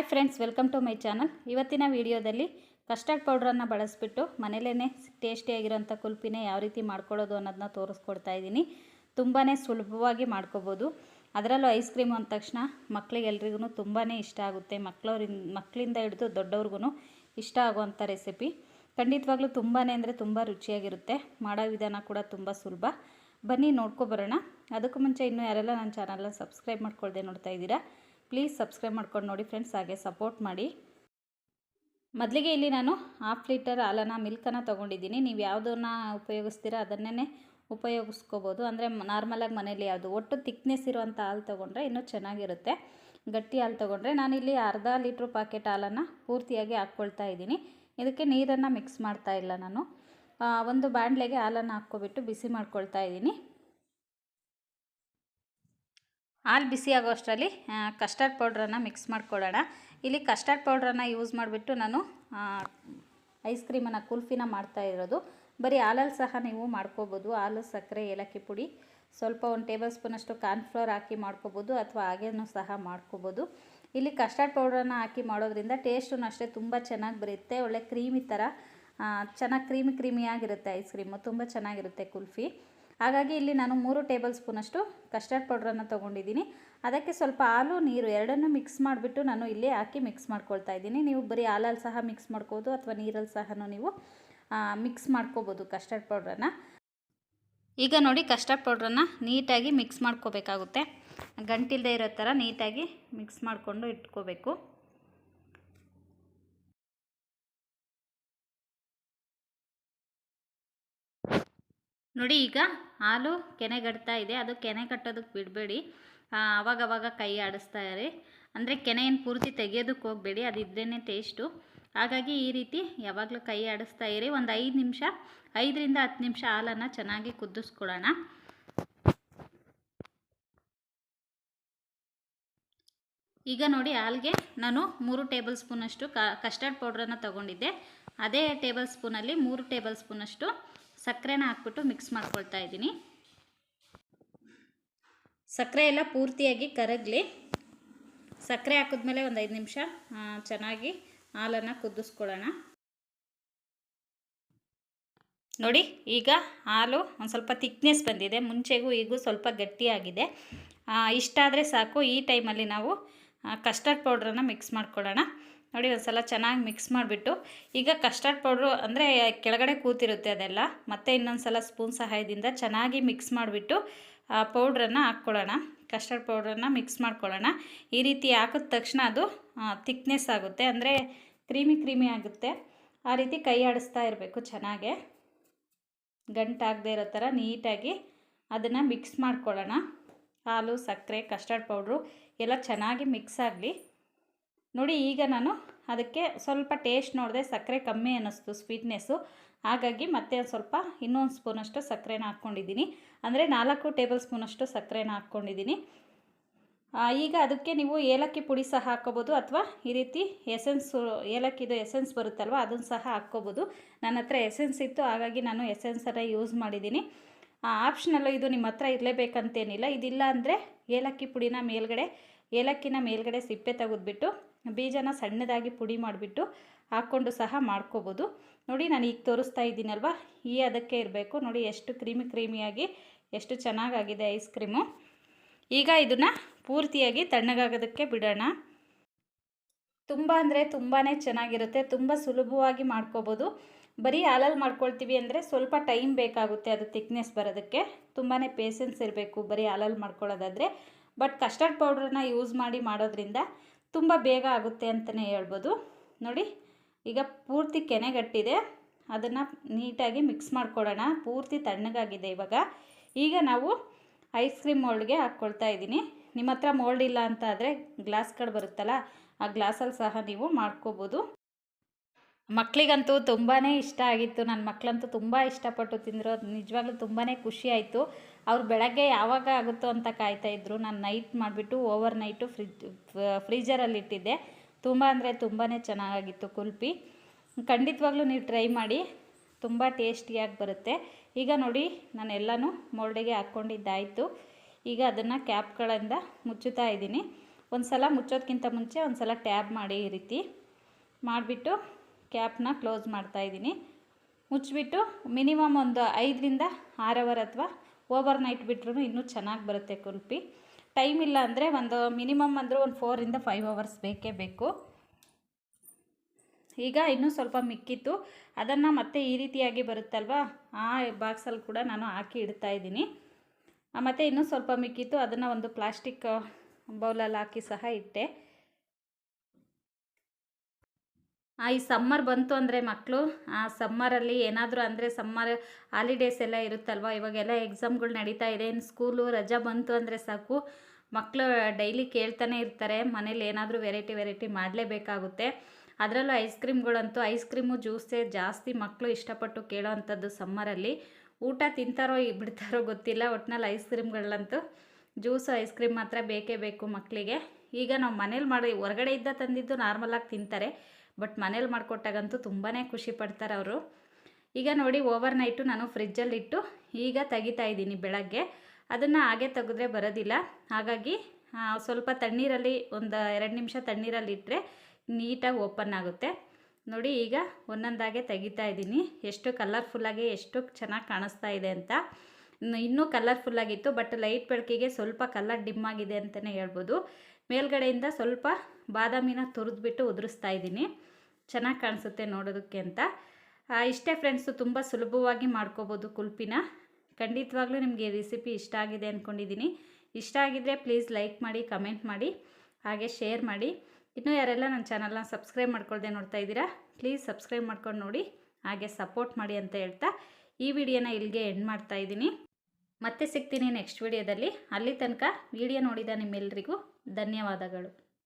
Hi friends, welcome to my channel. ಇವತ್ತಿನ ವಿಡಿಯೋದಲ್ಲಿ custard ಪೌಡ್ರನ್ನು ಬಳಸಿಬಿಟ್ಟು ಮನೇಲೇ ಟೇಸ್ಟಿಯಾಗಿರೋಂಥ ಕುಲ್ಪಿನ ಯಾವ ರೀತಿ ಮಾಡ್ಕೊಳ್ಳೋದು ಅನ್ನೋದನ್ನ ತೋರಿಸ್ಕೊಡ್ತಾ ಇದ್ದೀನಿ. ತುಂಬಾ ಸುಲಭವಾಗಿ ಮಾಡ್ಕೋಬೋದು. ಅದರಲ್ಲೂ ಐಸ್ ಕ್ರೀಮ್ ಅಂದ ತಕ್ಷಣ ಮಕ್ಕಳಿಗೆಲ್ರಿಗೂ ತುಂಬಾ ಇಷ್ಟ ಆಗುತ್ತೆ. ಮಕ್ಕಳವ್ರಿಂದ ಮಕ್ಕಳಿಂದ ಹಿಡಿದು ದೊಡ್ಡವ್ರಿಗೂ ಇಷ್ಟ ಆಗುವಂಥ ರೆಸಿಪಿ. ಖಂಡಿತವಾಗ್ಲೂ ತುಂಬಾ ಅಂದರೆ ತುಂಬ ರುಚಿಯಾಗಿರುತ್ತೆ. ಮಾಡೋ ವಿಧಾನ ಕೂಡ ತುಂಬ ಸುಲಭ. ಬನ್ನಿ ನೋಡ್ಕೊಬರೋಣ ಅದಕ್ಕೂ ಮುಂಚೆ ಇನ್ನೂ ಯಾರೆಲ್ಲ ನನ್ನ ಚಾನಲ್ನ ಸಬ್ಸ್ಕ್ರೈಬ್ ಮಾಡ್ಕೊಳ್ದೆ ನೋಡ್ತಾ ಇದ್ದೀರಾ ಪ್ಲೀಸ್ ಸಬ್ಸ್ಕ್ರೈಬ್ ಮಾಡ್ಕೊಂಡು ನೋಡಿ ಫ್ರೆಂಡ್ಸ್ ಹಾಗೆ ಸಪೋರ್ಟ್ ಮಾಡಿ. ಮೊದಲಿಗೆ ಇಲ್ಲಿ ನಾನು ಹಾಫ್ ಲೀಟರ್ ಹಾಲನ್ನು ಮಿಲ್ಕನ್ನು ತೊಗೊಂಡಿದ್ದೀನಿ. ನೀವು ಯಾವುದನ್ನ ಉಪಯೋಗಿಸ್ತೀರಾ ಅದನ್ನೇ ಉಪಯೋಗಿಸ್ಕೋಬೋದು. ಅಂದರೆ ನಾರ್ಮಲಾಗಿ ಮನೇಲಿ ಯಾವುದು, ಒಟ್ಟು ತಿಕ್ನೆಸ್ ಇರುವಂಥ ಹಾಲು ತೊಗೊಂಡ್ರೆ ಇನ್ನೂ ಚೆನ್ನಾಗಿರುತ್ತೆ. ಗಟ್ಟಿ ಹಾಲು ತೊಗೊಂಡ್ರೆ ನಾನಿಲ್ಲಿ ಅರ್ಧ ಲೀಟ್ರ್ ಪಾಕೆಟ್ ಹಾಲನ್ನು ಪೂರ್ತಿಯಾಗಿ ಹಾಕ್ಕೊಳ್ತಾ ಇದ್ದೀನಿ. ಇದಕ್ಕೆ ನೀರನ್ನು ಮಿಕ್ಸ್ ಮಾಡ್ತಾ ಇಲ್ಲ ನಾನು. ಒಂದು ಬಾಣಲೆಗೆ ಹಾಲನ್ನು ಹಾಕ್ಕೊಬಿಟ್ಟು ಬಿಸಿ ಮಾಡ್ಕೊಳ್ತಾ ಇದ್ದೀನಿ. ಹಾಲು ಬಿಸಿ ಆಗೋ ಅಷ್ಟರಲ್ಲಿ ಕಸ್ಟರ್ಡ್ ಪೌಡ್ರನ್ನು ಮಿಕ್ಸ್ ಮಾಡ್ಕೊಳ್ಳೋಣ. ಇಲ್ಲಿ ಕಸ್ಟರ್ಡ್ ಪೌಡ್ರನ್ನು ಯೂಸ್ ಮಾಡಿಬಿಟ್ಟು ನಾನು ಐಸ್ ಕ್ರೀಮನ್ನು ಕುಲ್ಫಿನ ಮಾಡ್ತಾ ಇರೋದು. ಬರೀ ಹಾಲಲ್ಲಿ ಸಹ ನೀವು ಮಾಡ್ಕೋಬೋದು. ಹಾಲು, ಸಕ್ಕರೆ, ಏಲಕ್ಕಿ ಪುಡಿ ಸ್ವಲ್ಪ ಒಂದು ಟೇಬಲ್ ಸ್ಪೂನಷ್ಟು ಕಾರ್ನ್ಫ್ಲೋರ್ ಹಾಕಿ ಮಾಡ್ಕೋಬೋದು ಅಥವಾ ಹಾಗೇನೂ ಸಹ ಮಾಡ್ಕೋಬೋದು. ಇಲ್ಲಿ ಕಸ್ಟರ್ಡ್ ಪೌಡ್ರನ್ನು ಹಾಕಿ ಮಾಡೋದ್ರಿಂದ ಟೇಸ್ಟೂ ಅಷ್ಟೇ ತುಂಬ ಚೆನ್ನಾಗಿ ಬರುತ್ತೆ. ಒಳ್ಳೆ ಕ್ರೀಮಿ ಥರ ಚೆನ್ನಾಗಿ ಕ್ರೀಮಿ ಕ್ರೀಮಿಯಾಗಿರುತ್ತೆ ಐಸ್ ಕ್ರೀಮು ತುಂಬ ಚೆನ್ನಾಗಿರುತ್ತೆ ಕುಲ್ಫಿ. ಹಾಗಾಗಿ ಇಲ್ಲಿ ನಾನು ಮೂರು ಟೇಬಲ್ ಸ್ಪೂನಷ್ಟು ಕಸ್ಟರ್ಡ್ ಪೌಡ್ರನ್ನು ತೊಗೊಂಡಿದ್ದೀನಿ. ಅದಕ್ಕೆ ಸ್ವಲ್ಪ ಹಾಲು, ನೀರು ಎರಡನ್ನೂ ಮಿಕ್ಸ್ ಮಾಡಿಬಿಟ್ಟು ನಾನು ಇಲ್ಲಿ ಹಾಕಿ ಮಿಕ್ಸ್ ಮಾಡ್ಕೊಳ್ತಾ ಇದ್ದೀನಿ. ನೀವು ಬರೀ ಹಾಲಲ್ಲಿ ಸಹ ಮಿಕ್ಸ್ ಮಾಡ್ಕೋಬೋದು ಅಥವಾ ನೀರಲ್ಲಿ ಸಹ ನೀವು ಮಿಕ್ಸ್ ಮಾಡ್ಕೋಬೋದು ಕಸ್ಟರ್ಡ್ ಪೌಡ್ರನ್ನು. ಈಗ ನೋಡಿ ಕಸ್ಟರ್ಡ್ ಪೌಡ್ರನ್ನು ನೀಟಾಗಿ ಮಿಕ್ಸ್ ಮಾಡ್ಕೋಬೇಕಾಗುತ್ತೆ. ಗಂಟಿಲ್ಲದೆ ಇರೋ ಥರ ನೀಟಾಗಿ ಮಿಕ್ಸ್ ಮಾಡಿಕೊಂಡು ಇಟ್ಕೋಬೇಕು. ನೋಡಿ ಈಗ ಹಾಲು ಕೆನೆ ಕಟ್ತಾ ಇದೆ. ಅದು ಕೆನೆ ಕಟ್ಟೋದಕ್ಕೆ ಬಿಡಬೇಡಿ. ಅವಾಗವಾಗ ಕೈ ಆಡಿಸ್ತಾ ಇರಿ. ಅಂದರೆ ಕೆನೆಯನ್ನು ಪೂರ್ತಿ ತೆಗೆಯೋದಕ್ಕೆ ಹೋಗಬೇಡಿ ಅದಿದ್ರೇ ಟೇಸ್ಟು ಹಾಗಾಗಿ ಈ ರೀತಿ ಯಾವಾಗಲೂ ಕೈ ಆಡಿಸ್ತಾ ಇರಿ. ಒಂದು ಐದು ನಿಮಿಷ, ಐದರಿಂದ ಹತ್ತು ನಿಮಿಷ ಹಾಲನ್ನು ಚೆನ್ನಾಗಿ ಕುದಿಸ್ಕೊಳ್ಳೋಣ ಈಗ ನೋಡಿ ಹಾಲಿಗೆ ನಾನು ಮೂರು ಟೇಬಲ್ ಸ್ಪೂನಷ್ಟು ಕಸ್ಟರ್ಡ್ ಪೌಡ್ರನ್ನು ತೊಗೊಂಡಿದ್ದೆ. ಅದೇ ಟೇಬಲ್ ಸ್ಪೂನಲ್ಲಿ ಮೂರು ಟೇಬಲ್ ಸ್ಪೂನಷ್ಟು ಸಕ್ಕರೆನ ಹಾಕ್ಬಿಟ್ಟು ಮಿಕ್ಸ್ ಮಾಡ್ಕೊಳ್ತಾ ಇದ್ದೀನಿ. ಸಕ್ಕರೆ ಎಲ್ಲ ಪೂರ್ತಿಯಾಗಿ ಕರಗಲಿ. ಸಕ್ಕರೆ ಹಾಕಿದ್ಮೇಲೆ ಒಂದು ಐದು ನಿಮಿಷ ಚೆನ್ನಾಗಿ ಹಾಲನ್ನು ಕುದಿಸ್ಕೊಳ್ಳೋಣ. ನೋಡಿ, ಈಗ ಹಾಲು ಒಂದು ಸ್ವಲ್ಪ ತಿಕ್ನೆಸ್ ಬಂದಿದೆ. ಮುಂಚೆಗೂ ಈಗೂ ಸ್ವಲ್ಪ ಗಟ್ಟಿಯಾಗಿದೆ. ಇಷ್ಟಾದರೆ ಸಾಕು. ಈ ಟೈಮಲ್ಲಿ ನಾವು ಕಸ್ಟರ್ಡ್ ಪೌಡ್ರನ್ನು ಮಿಕ್ಸ್ ಮಾಡ್ಕೊಳ್ಳೋಣ. ನೋಡಿ ಒಂದು ಸಲ ಚೆನ್ನಾಗಿ ಮಿಕ್ಸ್ ಮಾಡಿಬಿಟ್ಟು, ಈಗ ಕಸ್ಟರ್ಡ್ ಪೌಡ್ರು ಅಂದರೆ ಕೆಳಗಡೆ ಕೂತಿರುತ್ತೆ ಅದೆಲ್ಲ, ಮತ್ತೆ ಇನ್ನೊಂದು ಸಲ ಸ್ಪೂನ್ ಸಹಾಯದಿಂದ ಚೆನ್ನಾಗಿ ಮಿಕ್ಸ್ ಮಾಡಿಬಿಟ್ಟು ಪೌಡ್ರನ್ನು ಹಾಕ್ಕೊಳ್ಳೋಣ. ಕಸ್ಟರ್ಡ್ ಪೌಡ್ರನ್ನು ಮಿಕ್ಸ್ ಮಾಡ್ಕೊಳ್ಳೋಣ. ಈ ರೀತಿ ಹಾಕಿದ ತಕ್ಷಣ ಅದು ಥಿಕ್ನೆಸ್ ಆಗುತ್ತೆ. ಅಂದರೆ ಕ್ರೀಮಿ ಕ್ರೀಮಿ ಆಗುತ್ತೆ. ಆ ರೀತಿ ಕೈ ಆಡಿಸ್ತಾ ಇರಬೇಕು ಚೆನ್ನಾಗೆ. ಗಂಟಾಗದೇ ಇರೋ ಥರ ನೀಟಾಗಿ ಅದನ್ನು ಮಿಕ್ಸ್ ಮಾಡ್ಕೊಳ್ಳೋಣ. ಹಾಲು, ಸಕ್ಕರೆ ಕಸ್ಟರ್ಡ್ ಪೌಡ್ರು ಎಲ್ಲ ಚೆನ್ನಾಗಿ ಮಿಕ್ಸ್ ಆಗಲಿ. ನೋಡಿ, ಈಗ ನಾನು ಅದಕ್ಕೆ ಸ್ವಲ್ಪ ಟೇಸ್ಟ್ ನೋಡಿದೆ ಸಕ್ಕರೆ ಕಮ್ಮಿ ಅನ್ನಿಸ್ತು ಸ್ವೀಟ್ನೆಸ್ಸು ಹಾಗಾಗಿ ಮತ್ತೆ ಸ್ವಲ್ಪ ಇನ್ನೊಂದು ಸ್ಪೂನಷ್ಟು ಸಕ್ಕರೆನ ಹಾಕ್ಕೊಂಡಿದ್ದೀನಿ. ಅಂದರೆ ನಾಲ್ಕು ಟೇಬಲ್ ಸ್ಪೂನಷ್ಟು ಸಕ್ಕರೆನ ಹಾಕ್ಕೊಂಡಿದ್ದೀನಿ. ಈಗ ಅದಕ್ಕೆ ನೀವು ಏಲಕ್ಕಿ ಪುಡಿ ಸಹ ಹಾಕ್ಕೋಬೋದು ಅಥವಾ ಈ ರೀತಿ ಎಸೆನ್ಸು ಏಲಕ್ಕಿದು ಎಸೆನ್ಸ್ ಬರುತ್ತಲ್ವ, ಅದನ್ನು ಸಹ ಹಾಕ್ಕೋಬೋದು. ನನ್ನ ಹತ್ರ ಎಸೆನ್ಸ್ ಇತ್ತು, ಹಾಗಾಗಿ ನಾನು ಎಸೆನ್ಸನ್ನು ಯೂಸ್ ಮಾಡಿದ್ದೀನಿ. ಆಪ್ಷನಲ್ಲು ಇದು ನಿಮ್ಮ ಹತ್ರ ಇರಲೇಬೇಕಂತೇನಿಲ್ಲ. ಇದಿಲ್ಲ ಅಂದರೆ ಏಲಕ್ಕಿ ಪುಡಿನ ಮೇಲ್ಗಡೆ, ಏಲಕ್ಕಿನ ಮೇಲ್ಗಡೆ ಸಿಪ್ಪೆ ತೆಗೆದ್ಬಿಟ್ಟು ಬೀಜನ ಸಣ್ಣದಾಗಿ ಪುಡಿ ಮಾಡಿಬಿಟ್ಟು ಹಾಕ್ಕೊಂಡು ಸಹ ಮಾಡ್ಕೋಬೋದು. ನೋಡಿ ನಾನು ಈಗ ತೋರಿಸ್ತಾ ಇದ್ದೀನಲ್ವ? ಈ ಅದಕ್ಕೆ ಇರಬೇಕು. ನೋಡಿ ಎಷ್ಟು ಕ್ರೀಮಿ ಕ್ರೀಮಿಯಾಗಿ, ಎಷ್ಟು ಚೆನ್ನಾಗಾಗಿದೆ ಐಸ್ ಕ್ರೀಮು. ಈಗ ಇದನ್ನು ಪೂರ್ತಿಯಾಗಿ ತಣ್ಣಗಾಗೋದಕ್ಕೆ ಬಿಡೋಣ. ತುಂಬ ಅಂದರೆ ತುಂಬಾ ಚೆನ್ನಾಗಿರುತ್ತೆ. ತುಂಬ ಸುಲಭವಾಗಿ ಮಾಡ್ಕೋಬೋದು. ಬರೀ ಹಾಲಲ್ಲಿ ಮಾಡ್ಕೊಳ್ತೀವಿ ಅಂದರೆ ಸ್ವಲ್ಪ ಟೈಮ್ ಬೇಕಾಗುತ್ತೆ ಅದು ತಿಕ್ನೆಸ್ ಬರೋದಕ್ಕೆ. ತುಂಬಾ ಪೇಷನ್ಸ್ ಇರಬೇಕು ಬರೀ ಹಾಲಲ್ಲಿ ಮಾಡ್ಕೊಳ್ಳೋದಾದರೆ. ಬಟ್ ಕಸ್ಟರ್ಡ್ ಪೌಡ್ರನ್ನ ಯೂಸ್ ಮಾಡಿ ಮಾಡೋದ್ರಿಂದ ತುಂಬ ಬೇಗ ಆಗುತ್ತೆ ಅಂತಲೇ ಹೇಳ್ಬೋದು. ನೋಡಿ, ಈಗ ಪೂರ್ತಿ ಕೆನೆಗಟ್ಟಿದೆ. ಅದನ್ನು ನೀಟಾಗಿ ಮಿಕ್ಸ್ ಮಾಡ್ಕೊಳ್ಳೋಣ. ಪೂರ್ತಿ ತಣ್ಣಗಾಗಿದೆ ಇವಾಗ. ಈಗ ನಾವು ಐಸ್ ಕ್ರೀಮ್ ಮೋಲ್ಡ್ಗೆ ಹಾಕ್ಕೊಳ್ತಾ ಇದ್ದೀನಿ. ನಿಮ್ಮ ಹತ್ರ ಮೋಲ್ಡ್ ಇಲ್ಲ ಅಂತ ಆದರೆ ಗ್ಲಾಸ್ಗಳು ಬರುತ್ತಲ್ಲ, ಆ ಗ್ಲಾಸಲ್ಲಿ ಸಹ ನೀವು ಮಾಡ್ಕೋಬೋದು. ಮಕ್ಕಳಿಗಂತೂ ತುಂಬಾ ಇಷ್ಟ ಆಗಿತ್ತು. ನನ್ನ ಮಕ್ಕಳಂತೂ ತುಂಬ ಇಷ್ಟಪಟ್ಟು ತಿಂದರು. ನಿಜವಾಗ್ಲೂ ತುಂಬಾ ಖುಷಿ ಆಯಿತು. ಅವ್ರು ಬೆಳಗ್ಗೆ ಯಾವಾಗ ಆಗುತ್ತೋ ಅಂತ ಕಾಯ್ತಾ ಕಾಯ್ತಾಯಿದ್ರು ನಾನು ನೈಟ್ ಮಾಡಿಬಿಟ್ಟು ಓವರ್ ನೈಟು ಫ್ರಿಜ್ ಫ್ರೀಜರಲ್ಲಿ ಇಟ್ಟಿದ್ದೆ. ತುಂಬ ಅಂದರೆ ತುಂಬಾ ಚೆನ್ನಾಗಿತ್ತು ಕುಲ್ಪಿ. ಖಂಡಿತವಾಗ್ಲೂ ನೀವು ಟ್ರೈ ಮಾಡಿ. ತುಂಬ ಟೇಸ್ಟಿಯಾಗಿ ಬರುತ್ತೆ. ಈಗ ನೋಡಿ, ನಾನು ಎಲ್ಲನೂ ಮೋಲ್ಡಿಗೆ ಹಾಕ್ಕೊಂಡಿದ್ದಾಯಿತು. ಈಗ ಅದನ್ನು ಕ್ಯಾಪ್ಗಳಿಂದ ಮುಚ್ಚುತ್ತಾ ಇದ್ದೀನಿ. ಒಂದು ಸಲ ಮುಚ್ಚೋದಕ್ಕಿಂತ ಮುಂಚೆ ಒಂದು ಸಲ ಟ್ಯಾಬ್ ಮಾಡಿ ಈ ರೀತಿ ಮಾಡಿಬಿಟ್ಟು ಕ್ಯಾಪ್ನ ಕ್ಲೋಸ್ ಮಾಡ್ತಾಯಿದ್ದೀನಿ ಮುಚ್ಚಿಬಿಟ್ಟು ಮಿನಿಮಮ್ ಒಂದು ಐದರಿಂದ ಆರು ಅವರ್ ಅಥವಾ ಓವರ್ ನೈಟ್ ಬಿಟ್ರೂ ಇನ್ನೂ ಚೆನ್ನಾಗಿ ಬರುತ್ತೆ ಕುಲ್ಪಿ. ಟೈಮ್ ಇಲ್ಲ ಅಂದರೆ ಒಂದು ಮಿನಿಮಮ್ ಅಂದರೂ ಒಂದು ಫೋರಿಂದ ಫೈವ್ ಅವರ್ಸ್ ಬೇಕೇ ಬೇಕು. ಈಗ ಇನ್ನೂ ಸ್ವಲ್ಪ ಮಿಕ್ಕಿತ್ತು. ಅದನ್ನು ಮತ್ತೆ ಈ ರೀತಿಯಾಗಿ ಬರುತ್ತಲ್ವ? ಆ ಬಾಕ್ಸಲ್ಲಿ ಕೂಡ ನಾನು ಹಾಕಿ ಇಡ್ತಾ ಇದ್ದೀನಿ. ಮತ್ತು ಇನ್ನೂ ಸ್ವಲ್ಪ ಮಿಕ್ಕಿತ್ತು. ಅದನ್ನು ಒಂದು ಪ್ಲಾಸ್ಟಿಕ್ ಬೌಲಲ್ಲಿ ಹಾಕಿ ಸಹ ಇಟ್ಟೆ. ಈ ಸಮ್ಮರ್ ಬಂತು ಅಂದರೆ ಮಕ್ಕಳು ಆ ಸಮ್ಮರಲ್ಲಿ ಏನಾದರೂ ಅಂದರೆ ಸಮ್ಮರ್ ಹಾಲಿಡೇಸ್ ಎಲ್ಲ ಇರುತ್ತಲ್ವ? ಇವಾಗೆಲ್ಲ ಎಕ್ಸಾಮ್ಗಳು ನಡೀತಾ ಇದೆ. ಇನ್ನು ಸ್ಕೂಲು ರಜಾ ಬಂತು ಅಂದರೆ ಸಾಕು. ಮಕ್ಕಳು ಡೈಲಿ ಕೇಳ್ತಾನೆ ಇರ್ತಾರೆ. ಮನೇಲಿ ಏನಾದರೂ ವೆರೈಟಿ ವೆರೈಟಿ ಮಾಡಲೇಬೇಕಾಗುತ್ತೆ. ಅದರಲ್ಲೂ ಐಸ್ ಕ್ರೀಮ್ಗಳಂತೂ ಐಸ್ ಕ್ರೀಮು ಜ್ಯೂಸೇ ಜಾಸ್ತಿ ಮಕ್ಕಳು ಇಷ್ಟಪಟ್ಟು ಕೇಳೋ ಅಂಥದ್ದು ಸಮ್ಮರಲ್ಲಿ ಊಟ ತಿಂತಾರೋ, ಬಿಡ್ತಾರೋ ಗೊತ್ತಿಲ್ಲ. ಒಟ್ಟಿನಲ್ಲಿ ಐಸ್ ಕ್ರೀಮ್ಗಳಂತೂ ಜ್ಯೂಸು ಐಸ್ ಕ್ರೀಮ್ ಮಾತ್ರ ಬೇಕೇ ಬೇಕು ಮಕ್ಕಳಿಗೆ ಈಗ ನಾವು ಮನೇಲಿ ಮಾಡಿ ಇದ್ದ ತಂದಿದ್ದು ನಾರ್ಮಲಾಗಿ ತಿಂತಾರೆ. ಬಟ್ ಮನೇಲಿ ಮಾಡಿಕೊಟ್ಟಾಗಂತೂ ತುಂಬಾ ಖುಷಿ ಪಡ್ತಾರೆ ಅವರು. ಈಗ ನೋಡಿ ಓವರ್ ನೈಟು ನಾನು ಫ್ರಿಜ್ಜಲ್ಲಿಟ್ಟು ಈಗ ತೆಗಿತಾ ಇದ್ದೀನಿ ಬೆಳಗ್ಗೆ. ಅದನ್ನು ಹಾಗೆ ತೆಗೆದ್ರೆ ಬರೋದಿಲ್ಲ. ಹಾಗಾಗಿ ಸ್ವಲ್ಪ ತಣ್ಣೀರಲ್ಲಿ ಒಂದು ಎರಡು ನಿಮಿಷ ತಣ್ಣೀರಲ್ಲಿ ಇಟ್ಟರೆ ನೀಟಾಗಿ ಓಪನ್ ಆಗುತ್ತೆ. ನೋಡಿ, ಈಗ ಒಂದೊಂದಾಗೆ ತೆಗಿತಾ ಇದ್ದೀನಿ. ಎಷ್ಟು ಕಲರ್ಫುಲ್ಲಾಗಿ ಎಷ್ಟು ಚೆನ್ನಾಗಿ ಕಾಣಿಸ್ತಾ ಇದೆ ಅಂತ. ಇನ್ನೂ ಕಲರ್ಫುಲ್ಲಾಗಿತ್ತು ಬಟ್ ಲೈಟ್ ಬೆಳಕಿಗೆ ಸ್ವಲ್ಪ ಕಲರ್ ಡಿಮ್ ಆಗಿದೆ ಅಂತಲೇ ಹೇಳ್ಬೋದು. ಮೇಲ್ಗಡೆಯಿಂದ ಸ್ವಲ್ಪ ಬಾದಾಮಿನ ತುರಿದ್ಬಿಟ್ಟು ಉದುರಿಸ್ತಾ ಇದ್ದೀನಿ. ಚೆನ್ನಾಗಿ ಕಾಣಿಸುತ್ತೆ ನೋಡೋದಕ್ಕೆ ಅಂತ. ಇಷ್ಟೇ ಫ್ರೆಂಡ್ಸು ತುಂಬ ಸುಲಭವಾಗಿ ಮಾಡ್ಕೋಬೋದು ಕುಲ್ಪಿನ. ಖಂಡಿತವಾಗ್ಲೂ ನಿಮಗೆ ರೆಸಿಪಿ ಇಷ್ಟ ಆಗಿದೆ ಅಂದ್ಕೊಂಡಿದ್ದೀನಿ ಇಷ್ಟ ಆಗಿದ್ದರೆ ಪ್ಲೀಸ್ ಲೈಕ್ ಮಾಡಿ ಕಮೆಂಟ್ ಮಾಡಿ, ಹಾಗೆ ಶೇರ್ ಮಾಡಿ. ಇನ್ನೂ ಯಾರೆಲ್ಲ ನನ್ನ ಚಾನಲ್ನ ಸಬ್ಸ್ಕ್ರೈಬ್ ಮಾಡ್ಕೊಳ್ದೆ ನೋಡ್ತಾ ಇದ್ದೀರಾ ಪ್ಲೀಸ್ ಸಬ್ಸ್ಕ್ರೈಬ್ ಮಾಡ್ಕೊಂಡು ನೋಡಿ, ಹಾಗೆ ಸಪೋರ್ಟ್ ಮಾಡಿ ಅಂತ ಹೇಳ್ತಾ ಈ ವಿಡಿಯೋನ ಇಲ್ಲಿಗೆ ಎಂಡ್ ಮಾಡ್ತಾ ಇದ್ದೀನಿ. ಮತ್ತೆ ಸಿಗ್ತೀನಿ ನೆಕ್ಸ್ಟ್ ವಿಡಿಯೋದಲ್ಲಿ. ಅಲ್ಲಿ ತನಕ ವಿಡಿಯೋ ನೋಡಿದ ನಿಮ್ಮೆಲ್ಲರಿಗೂ ಧನ್ಯವಾದಗಳು.